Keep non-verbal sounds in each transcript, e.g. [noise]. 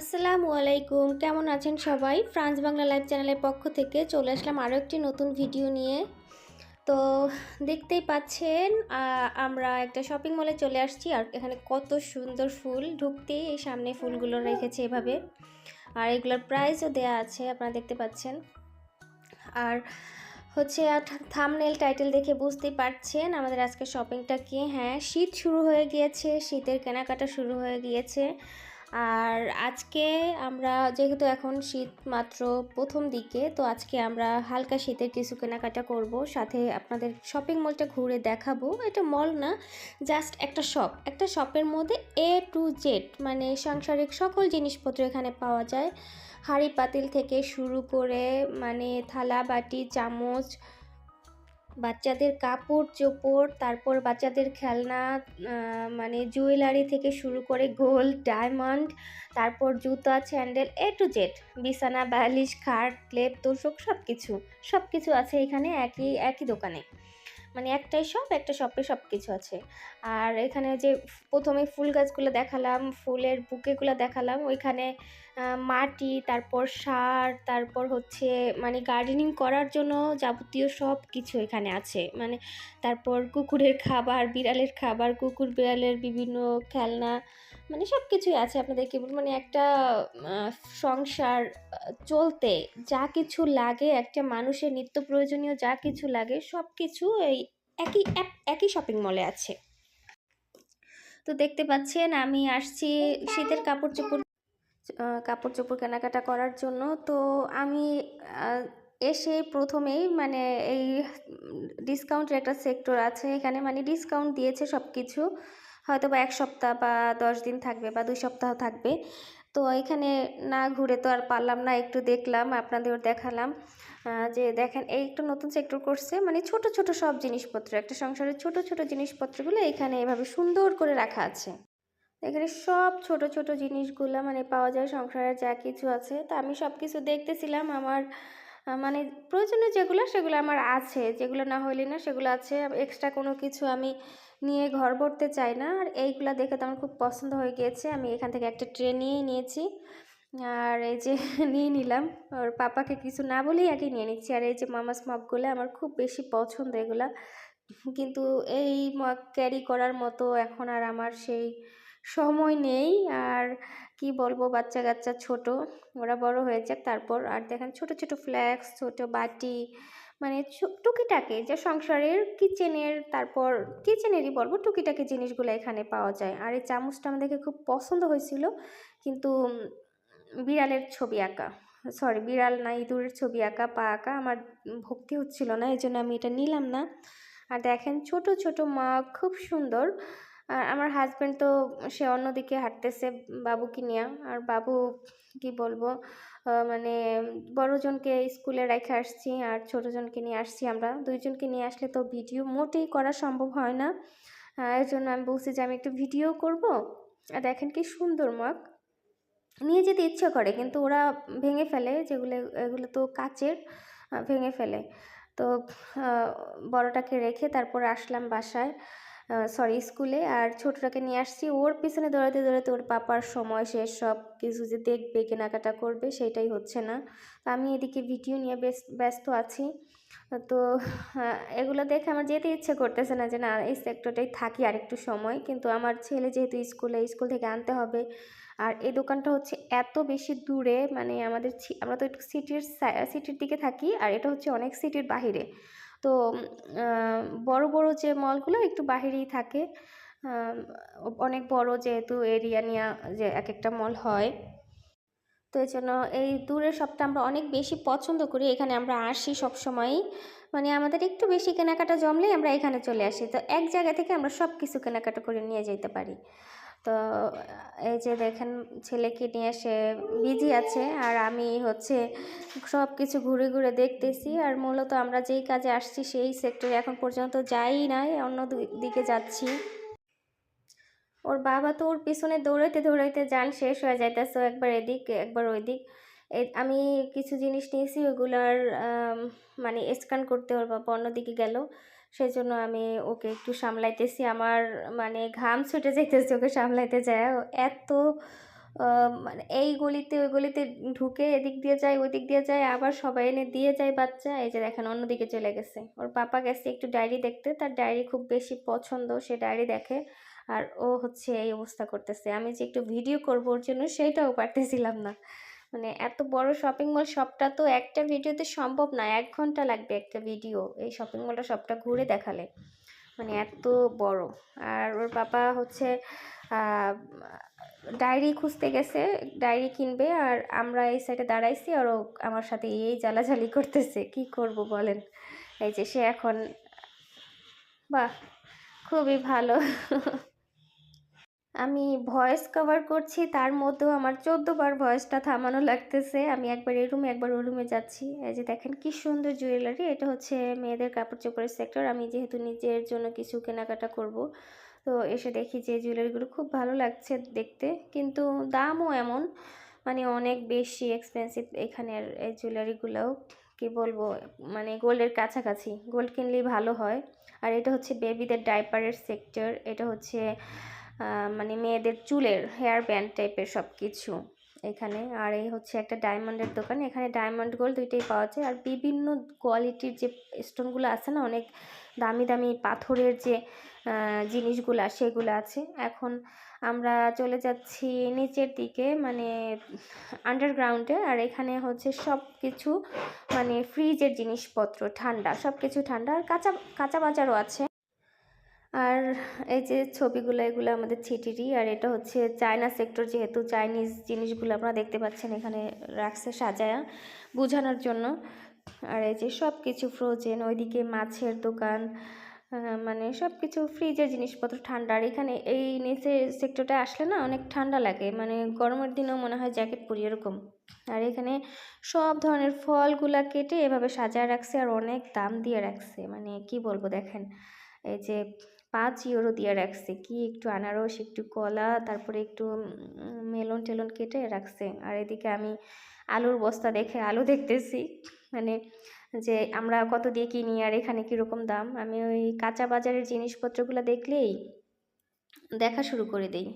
আসসালামু আলাইকুম। কেমন আছেন সবাই? ফ্রান্স বাংলা লাইভ চ্যানেলের পক্ষ থেকে চলে আসলাম আরও একটি নতুন ভিডিও নিয়ে। তো দেখতেই পাচ্ছেন আমরা একটা শপিং মলে চলে আসছি আর এখানে কত সুন্দর ফুল ঢুকতেই এই সামনে ফুলগুলো রেখেছে এভাবে। আর এগুলোর প্রাইসও দেয়া আছে, আপনারা দেখতে পাচ্ছেন। আর হচ্ছে থামনেল টাইটেল দেখে বুঝতেই পারছেন আমাদের আজকে শপিংটা কি। হ্যাঁ শীত শুরু হয়ে গিয়েছে, শীতের কেনাকাটা শুরু হয়ে গিয়েছে। আর আজকে আমরা, যেহেতু এখন শীত মাত্র প্রথম দিকে, তো আজকে আমরা হালকা শীতের কিছু কেনাকাটা করব। সাথে আপনাদের শপিং মলটা ঘুরে দেখাবো। এটা মল না জাস্ট একটা শপ একটা শপের মধ্যে এ টু জেড মানে সাংসারিক সকল জিনিসপত্র এখানে পাওয়া যায়। হাঁড়ি পাতিল থেকে শুরু করে মানে থালা বাটি, চামচ বাচ্চাদের কাপড় চোপড়, তারপর বাচ্চাদের খেলনা মানে জুয়েলারি থেকে শুরু করে গোল্ড ডায়মন্ড, তারপর জুতা, স্যান্ডেল, এ টু জেড, বিছানা, বালিশ, খাট ক্লেপ তোষক সব কিছু সব কিছু আছে এখানে একই একই দোকানে। মানে একটাই শপ একটা শপে সব কিছু আছে। আর এখানে যে প্রথমে ফুল গাছগুলো দেখালাম, ফুলের বুকেগুলো দেখালাম, ওইখানে মাটি, তারপর সার, তারপর হচ্ছে মানে গার্ডেনিং করার জন্য যাবতীয় সব কিছু এখানে আছে। মানে তারপর কুকুরের খাবার, বিড়ালের খাবার, কুকুর বিড়ালের বিভিন্ন খেলনা মানে সব কিছুই আছে আপনাদেরকে বলব মানে একটা সংসার চলতে যা কিছু লাগে, একটা মানুষের নিত্য প্রয়োজনীয় যা কিছু লাগে সব কিছু এই একই একই শপিং মলে আছে। তো দেখতে পাচ্ছেন আমি আসছি শীতের কাপড় চোপড় কাপড় চোপড় কেনাকাটা করার জন্য। তো আমি এসে প্রথমেই মানে এই ডিসকাউন্টের একটা সেক্টর আছে। এখানে মানে ডিসকাউন্ট দিয়েছে সব কিছু হয়তো বা এক সপ্তাহ বা দশ দিন থাকবে বা দুই সপ্তাহ থাকবে। তো এখানে না ঘুরে তো আর পারলাম না, একটু দেখলাম আপনাদের দেখালাম। যে দেখেন, এই একটু নতুন সেক্টর করছে মানে ছোট ছোট সব জিনিসপত্র, একটা সংসারের ছোট ছোট জিনিসপত্রগুলো এখানে এভাবে সুন্দর করে রাখা আছে। এখানে সব ছোট ছোট জিনিসগুলো মানে পাওয়া যায় সংসারে যা কিছু আছে। তা আমি সব কিছু দেখতেছিলাম, আমার মানে প্রয়োজনীয় যেগুলো, সেগুলো আমার আছে। যেগুলো না হইলে না সেগুলো আছে, এক্সট্রা কোনো কিছু আমি নিয়ে ঘর ভরতে চাই না। আর এইগুলা দেখে তো আমার খুব পছন্দ হয়ে গিয়েছে। আমি এখান থেকে একটা ট্রে নিয়েই নিয়েছি। আর এই যে [laughs] নিয়ে নিলাম। ওর পাপাকে কিছু না বলেই আগে নিয়ে নিচ্ছি। আর এই যে মামাস মগগুলো আমার খুব বেশি পছন্দ এগুলা। কিন্তু এই মগ ক্যারি করার মতো এখন আর আমার সেই সময় নেই। আর কি বলব বাচ্চা কাচ্চা ছোট, ওরা বড় হয়ে যাক। তারপর আর দেখেন ছোট ছোট ফ্ল্যাক্স ছোট বাটি মানে টুকিটাকি যে সংসারের কিচেনের, তারপর কিচেনেরই বলব, টুকিটাকি জিনিসগুলো এখানে পাওয়া যায়। আর এই চামচটা আমাদেরকে খুব পছন্দ হয়েছিল, কিন্তু বিড়ালের ছবি আঁকা সরি বিড়াল না, ইঁদুরের ছবি আঁকা, পা আঁকা আমার ভক্তি হচ্ছিল না এই জন্য আমি এটা নিলাম না। আর দেখেন ছোট ছোট মা খুব সুন্দর আর আমার হাজব্যান্ড তো সে অন্যদিকে হাঁটতেছে বাবুকে নিয়ে। আর বাবু কি বলব মানে বড়জনকে স্কুলে রেখে আসছি আর ছোটোজনকে নিয়ে আসছি আমরা। দুইজনকে নিয়ে আসলে তো ভিডিও মোটেই করা সম্ভব হয় না। এর জন্য আমি বলছি যে আমি একটু ভিডিও করব। আর দেখেন কি সুন্দর মগ। নিয়ে যেতে ইচ্ছে করে, কিন্তু ওরা ভেঙে ফেলে যেগুলো, এগুলো তো কাচের ভেঙে ফেলে। তো বড়টাকে রেখে তারপরে আসলাম বাসায়। সরি স্কুলে আর ছোটটাকে নিয়ে আসছি। ওর পিছনে দৌড়াতে দৌড়াতে ওর পাপার সময় শেষ। সব কিছু যে দেখবে, কেনাকাটা করবে, সেটাই হচ্ছে না। তো আমি এদিকে ভিডিও নিয়ে ব্যস্ত আছি। তো এগুলো দেখে আমার যেতে ইচ্ছে করতেছে না যে, না, এই সেক্টরটাই থাকি আর একটু সময়। কিন্তু আমার ছেলে যেহেতু স্কুলে স্কুল থেকে আনতে হবে। আর এই দোকানটা হচ্ছে এত বেশি দূরে মানে আমাদের আমরা তো একটু সিটির সিটির দিকে থাকি। আর এটা হচ্ছে অনেক সিটির বাহিরে। তো বড় বড় যে মলগুলো একটু বাহিরেই থাকে অনেক বড় যেহেতু এরিয়া নিয়ে যে এক একটা মল হয়। তো এই জন্য এই দূরের শপটা আমরা অনেক বেশি পছন্দ করি, এখানে আমরা আসি সব সময়ই মানে আমাদের একটু বেশি কেনাকাটা জমলেই আমরা এখানে চলে আসি। তো এক জায়গা থেকে আমরা সব কিছু কেনাকাটা করে নিয়ে যেতে পারি। তো, এই যে দেখেন ছেলেকে নিয়ে সে বিজি আছে আর আমি হচ্ছে সব কিছু ঘুরে ঘুরে দেখতেছি আর মূলত আমরা যেই কাজে আসছি সেই সেক্টরে এখন পর্যন্ত যাই নাই, অন্য দিকে যাচ্ছি। ওর বাবা তো ওর পিছনে দৌড়াইতে দৌড়াইতে যান, শেষ হয়ে যাইতেছে একবার এদিক, একবার ওইদিক। এই আমি কিছু জিনিস নিয়েছি, ওগুলার মানে স্ক্যান করতে ওর বাবা অন্যদিকে গেল। সেই জন্য আমি ওকে একটু সামলাইতেছি। আমার মানে ঘাম ছুটে যাইতেছে ওকে সামলাইতে যায়। এত মানে এই গলিতে ওই গলিতে ঢুকে এদিক দিয়ে যায় ওই দিক দিয়ে যায়, আবার সবাই এনে দিয়ে যায় বাচ্চা। এই যে দেখেন অন্যদিকে চলে গেছে। ওর পাপা গেছে একটু ডায়েরি দেখতে। তার ডায়েরি খুব বেশি পছন্দ, সে ডায়েরি দেখে। আর ও হচ্ছে এই অবস্থা করতেছে। আমি যে একটু ভিডিও করব ওর জন্য, সেইটাও পারতেছিলাম না। মানে এত বড় শপিং মল সবটা তো একটা ভিডিওতে সম্ভব না, এক ঘণ্টা লাগবে একটা ভিডিও এই শপিং মলটা সবটা ঘুরে দেখালে। মানে এত বড়। আর ওর বাবা হচ্ছে ডায়েরি খুঁজতে গেছে, ডায়েরি কিনবে, আর আমরা এই সাইডে দাঁড়াইছি, আর ও আমার সাথে এই জ্বালাঝালি করতেছে, কি করব বলেন? এই যে সে এখন, বাহ, খুবই ভালো। [laughs] আমি ভয়েস কভার করছি, তার মধ্যেও আমার চোদ্দ বার ভয়েসটা থামানো লাগতেছে। আমি একবার এই রুমে একবার ও রুমে যাচ্ছি। এই যে দেখেন কি সুন্দর জুয়েলারি এটা হচ্ছে মেয়েদের কাপড় চোপড়ের সেক্টর আমি যেহেতু নিজের জন্য কিছু কেনাকাটা করব, তো এসে দেখি যে জুয়েলারিগুলো খুব ভালো লাগছে দেখতে। কিন্তু দামও এমন মানে অনেক বেশি এক্সপেন্সিভ এখানের এই জুয়েলারিগুলোও কি বলব মানে গোল্ডের কাছাকাছি, গোল্ড কিনলেই ভালো হয়। আর এটা হচ্ছে বেবিদের ডাইপারের সেক্টর এটা হচ্ছে মানে মেয়েদের চুলের হেয়ার ব্যান্ড টাইপের সব কিছু এখানে। আর এই হচ্ছে একটা ডায়মন্ডের দোকান। এখানে ডায়মন্ড গোল্ড দুইটাই পাওয়া যায়। আর বিভিন্ন কোয়ালিটির যে স্টোনগুলো আছে না, অনেক দামি দামি পাথরের যে জিনিসগুলো সেগুলো আছে। এখন আমরা চলে যাচ্ছি নিচের দিকে মানে আন্ডারগ্রাউন্ডে আর এখানে হচ্ছে সব কিছু মানে ফ্রিজের জিনিসপত্র ঠান্ডা সব কিছু ঠান্ডা। আর কাঁচা কাঁচা বাজারও আছে। আর এই যে ছবিগুলো, এগুলো আমাদের ছিটিরি, আর এটা হচ্ছে চায়না সেক্টর যেহেতু চাইনিজ জিনিসগুলো আপনারা দেখতে পাচ্ছেন এখানে রাখছে সাজায়া বোঝানোর জন্য। আর এই যে সব কিছু ফ্রোজেন ওইদিকে মাছের দোকান মানে সব কিছু ফ্রিজের জিনিসপত্র ঠান্ডা। আর এখানে এই নিচে সেক্টরটা আসলে না অনেক ঠান্ডা লাগে মানে গরমের দিনেও মনে হয় জ্যাকেট পরি এরকম। আর এখানে সব ধরনের ফলগুলা কেটে এভাবে সাজায় রাখছে আর অনেক দাম দিয়ে রাখছে মানে কি বলব দেখেন। এই যে পাঁচ ইউরো দিয়ে রাখছে। কি একটু আনারস, একটু কলা, তারপরে একটু মেলন টেলন কেটে রাখছে। আর এদিকে আমি আলুর বস্তা দেখে, আলু দেখতেছি। মানে যে আমরা কত দিয়ে কিনি আর এখানে কীরকম দাম? আমি ওই কাঁচা বাজারের জিনিসপত্রগুলো দেখলেই দেখা শুরু করে দিই।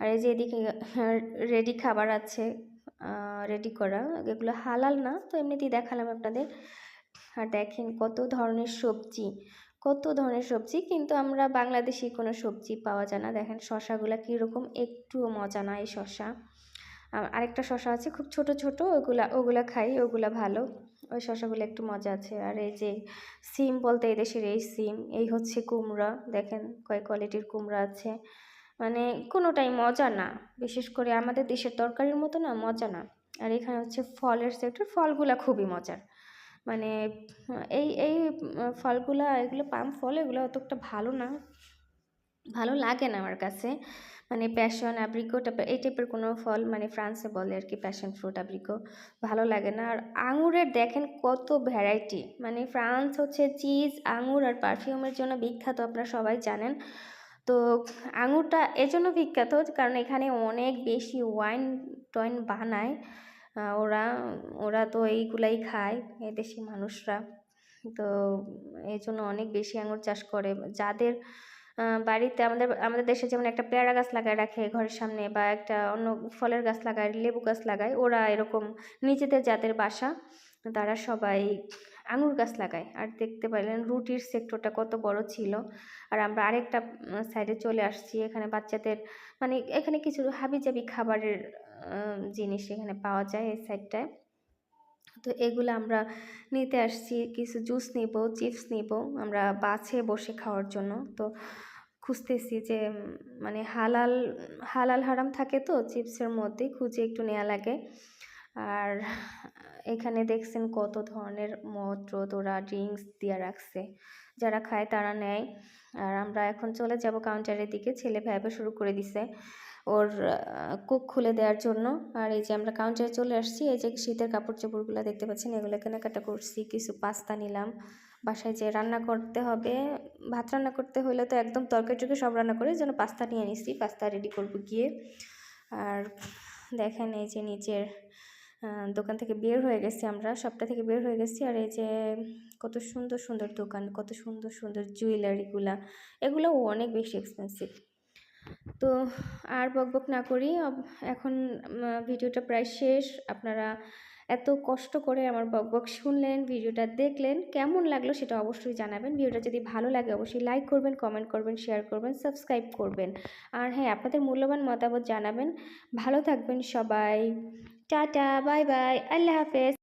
আর এই যে এদিকে রেডি খাবার আছে রেডি করা। এগুলো হালাল না, তো এমনিতেই দেখালাম আপনাদের। আর দেখেন কত ধরনের সবজি। কত ধরনের সবজি, কিন্তু আমরা বাংলাদেশি কোনো সবজি পাওয়া যায় না। দেখেন শশাগুলো কীরকম একটুও মজা না এই শশা আর আরেকটা শশা আছে খুব ছোট ছোট, ওগুলা ওগুলা খাই, ওগুলা ভালো। ওই শশাগুলো একটু মজা আছে। আর এই যে সিম বলতে এই দেশের এই সিম, এই হচ্ছে কুমড়া। দেখেন কয় কোয়ালিটির কুমড়া আছে। মানে কোনোটাই মজা না। বিশেষ করে আমাদের দেশের তরকারির মতো না, মজা না। আর এখানে হচ্ছে ফলের সেক্টর ফলগুলা খুবই মজার। মানে এই এই ফলগুলো, এগুলো পাম ফল, এগুলো অতটা ভালো না। ভালো লাগে না আমার কাছে। মানে প্যাশন টাইপের এই টাইপের কোনো ফল মানে ফ্রান্সে বলে আর কি প্যাশন ফ্রুট আব্রিকো ভালো লাগে না। আর আঙুরের দেখেন কত ভ্যারাইটি মানে ফ্রান্স হচ্ছে চিজ আঙুর আর পারফিউমের জন্য বিখ্যাত, আপনারা সবাই জানেন। তো আঙুরটা এজন্য বিখ্যাত, কারণ এখানে অনেক বেশি ওয়াইন টয়েন বানায়। ওরা ওরা তো এইগুলাই খায়, এদেশি মানুষরা। তো এই জন্য অনেক বেশি আঙুর চাষ করে। যাদের বাড়িতে আমাদের আমাদের দেশে যেমন একটা পেয়ারা গাছ লাগায় রাখে ঘরের সামনে বা একটা অন্য ফলের গাছ লাগায়, লেবু গাছ লাগায়, ওরা এরকম নিজেদের যাদের বাসা, তারা সবাই আঙুর গাছ লাগায়। আর দেখতে পাইলেন রুটির সেক্টরটা কত বড় ছিল। আর আমরা আরেকটা সাইডে চলে আসছি, এখানে বাচ্চাদের মানে এখানে কিছু হাবিজাবি খাবারের জিনিস এখানে পাওয়া যায় এই সাইডটায়। তো এগুলো আমরা নিতে আসছি, কিছু জুস নিব চিপস নিব, আমরা বাছে বসে খাওয়ার জন্য। তো খুঁজতেছি যে মানে হালাল হালাল হারাম থাকে তো চিপসের মধ্যে, খুঁজে একটু নেওয়া লাগে। আর এখানে দেখছেন কত ধরনের মদ ওরা ড্রিঙ্কস দিয়ে রাখছে। যারা খায় তারা নেয়। আর আমরা এখন চলে যাব কাউন্টারের দিকে, ছেলে ভাইবা শুরু করে দিছে। ওর কুক খুলে দেওয়ার জন্য। আর এই যে আমরা কাউন্টারে চলে আসছি, এই যে শীতের কাপড় চোপড়গুলো দেখতে পাচ্ছেন, এগুলো কেনাকাটা করছি, কিছু পাস্তা নিলাম। বাসায় যে রান্না করতে হবে, ভাত রান্না করতে হলে তো একদম তরকারি টরকারি সব রান্না করে যেন পাস্তা নিয়ে নিছি পাস্তা রেডি করব গিয়ে। আর দেখেন এই যে নিচের দোকান থেকে বের হয়ে গেছি আমরা সবটা থেকে বের হয়ে গেছি। আর এই যে কত সুন্দর সুন্দর দোকান, কত সুন্দর সুন্দর জুয়েলারিগুলা এগুলোও অনেক বেশি এক্সপেন্সিভ তো আর বকবক না করি এখন ভিডিওটা প্রায় শেষ। আপনারা এত কষ্ট করে আমার বকবক শুনলেন, ভিডিওটা দেখলেন, কেমন লাগল সেটা অবশ্যই জানাবেন। ভিডিওটা যদি ভালো লাগে অবশ্যই লাইক করবেন কমেন্ট করবেন শেয়ার করবেন সাবস্ক্রাইব করবেন। আর হ্যাঁ আপনাদের মূল্যবান মতামত জানাবেন। ভালো থাকবেন সবাই। টাটা বাই বাই আল্লাহ হাফেজ।